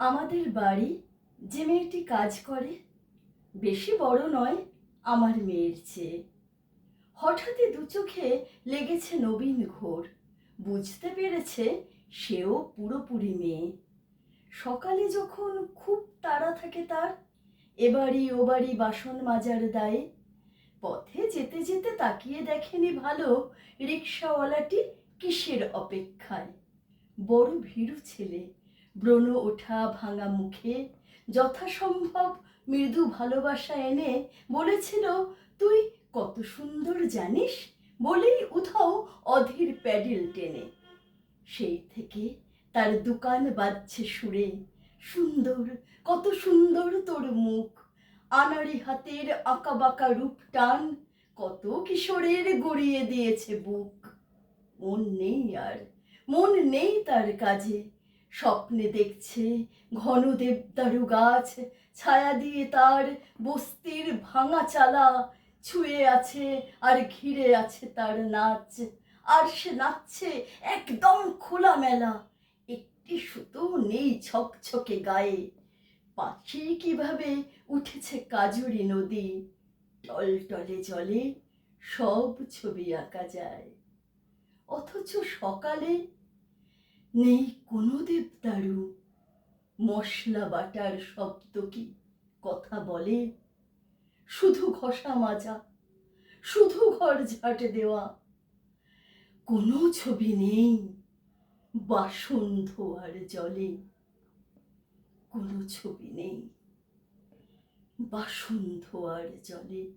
আমাদের বাড়ি যে মেয়েটি কাজ করে, বেশি বড় নয় আমার মেয়ের চেয়ে। হঠাৎই দু চোখে লেগেছে নবীন ঘোর। বুঝতে পেরেছে সেও পুরোপুরি মেয়ে। সকালে যখন খুব তাড়া থাকে তার এবাড়ি ও বাড়ি বাসন মাজার দায়ে। পথে যেতে যেতে তাকিয়ে দেখেনি ভালো রিক্সাওয়ালাটি কিসের অপেক্ষায়। বড় ভীরু ছেলে। ব্রণ ওঠা ভাঙা মুখে, যথাসম্ভব মৃদু ভালোবাসা এনে বলেছিল, তুই কত সুন্দর জানিস? বলেই উধাও অধীর প্যাডেল টেনে। সেই থেকে তার দোকান বাজছে সুরে, সুন্দর, কত সুন্দর তোর মুখ, আনাড়ি হাতের আঁকা বাঁকা রূপ টান, কত কিশোরের গড়িয়ে দিয়েছে বুক। মন নেই আর, মন নেই তার কাজে স্বপ্নে দেখছে ঘন দেবদারু গাছ, ছায়া দিয়ে তার বস্তির ভাঙা চালা। ছুঁয়ে আছে আর ঘিরে আছে তার নাচ। আর সে নাচছে একদম খোলা মেলা। একটি সুতো নেই ছকছকে গায়ে। পাখি কীভাবে উঠেছে কাজুরি নদী। টলটলে জলে সব ছবি আঁকা যায়। অথচ সকালে নেই কোনো দেবদারু। মশলা বাটার শব্দ কি কথা বলে? শুধু ঘষা মাজা, শুধু ঘর ঝাঁট দেওয়া। কোনো ছবি নেই বাসন ধোয়ার জলে। কোনো ছবি নেই বাসন ধোয়ার জলে।